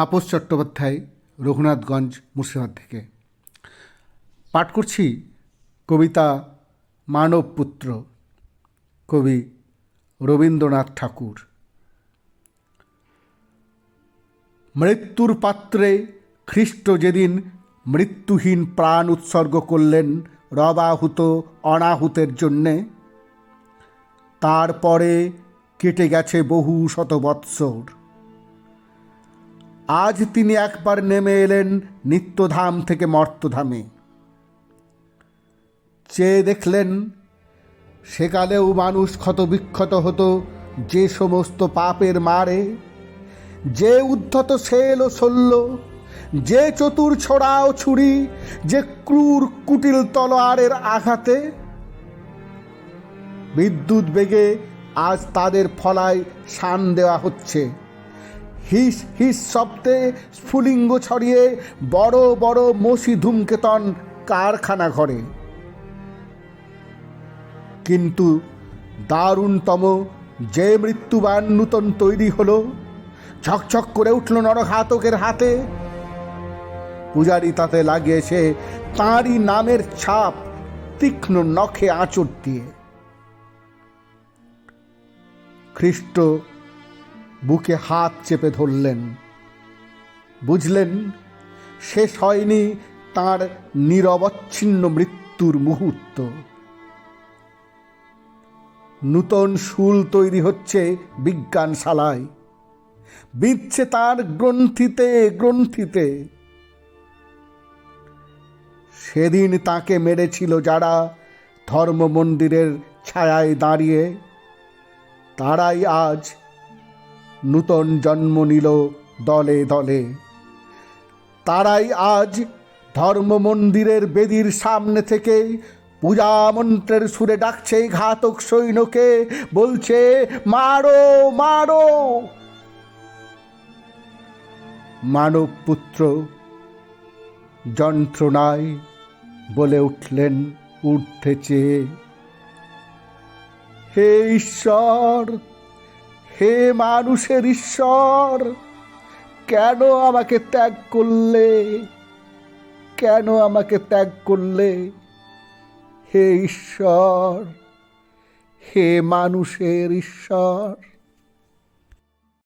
তাপস চট্টোপাধ্যায়, রঘুনাথগঞ্জ, মুর্শিদাবাদ থেকে। পাঠ করছি কবিতা মানবপুত্র কবি রবীন্দ্রনাথ ঠাকুর। মৃত্যুর পাত্রে খ্রিস্ট যেদিন মৃত্যুহীন প্রাণ উৎসর্গ করলেন রবাহুত অনাহুতের জন্যে, তারপরে কেটে গেছে বহু শত বৎসর আজ তিনি একবার নেমে এলেন নিত্যধাম থেকে মর্তধামে। চেয়ে দেখলেন, সেকালেও মানুষ ক্ষতবিক্ষত হতো যে সমস্ত পাপের মারে, যে উদ্ধত সেল ও শল্য, যে চতুর ছড়া ও ছুরি, যে ক্রূর কুটিল তলোয়ারের আঘাতে। বিদ্যুৎ বেগে আজ তাদের ফলায় শান দেওয়া হচ্ছে। হিস হিস শব্দে স্ফুলিঙ্গ ছড়িয়ে বড় বড় মসি ধূমকেতন কারখানা ঘরে। কিন্তু দারুণতম যে মৃত্যুবান নূতন তৈরি হলো, ঝকঝক করে উঠল নরঘাতকের হাতে। পূজারি তাতে লাগিয়েছে তাঁরই নামের ছাপ তীক্ষ্ণ নখে আঁচড় দিয়ে। খ্রিস্ট বুকে হাত চেপে ধরলেন। বুঝলেন, শেষ হয়নি তার নিরবচ্ছিন্ন মৃত্যুর মুহূর্ত। নূতন শুল তৈরি হচ্ছে বিজ্ঞানশালায়। বিচ্ছে তার গ্রন্থিতে গ্রন্থিতে। সেদিন তাকে মেরেছিল যারা ধর্ম মন্দিরের ছায়ায় দাঁড়িয়ে। তারাই আজ নূতন জন্ম নিল দলে দলে। তারাই আজ ধর্ম মন্দিরের বেদির সামনে থেকে পূজা মন্ত্রের সুরে ডাকছে ঘাতক সৈন্যকে, বলছে, মারো মারো! মানব পুত্র যন্ত্রণায় বলে উঠলেন ঊর্ধ্বে চেয়ে। হে ঈশ্বর! হে মানুষের ঈশ্বর, কেন আমাকে ত্যাগ করলে? কেন আমাকে ত্যাগ করলে? হে ঈশ্বর, হে মানুষের ঈশ্বর।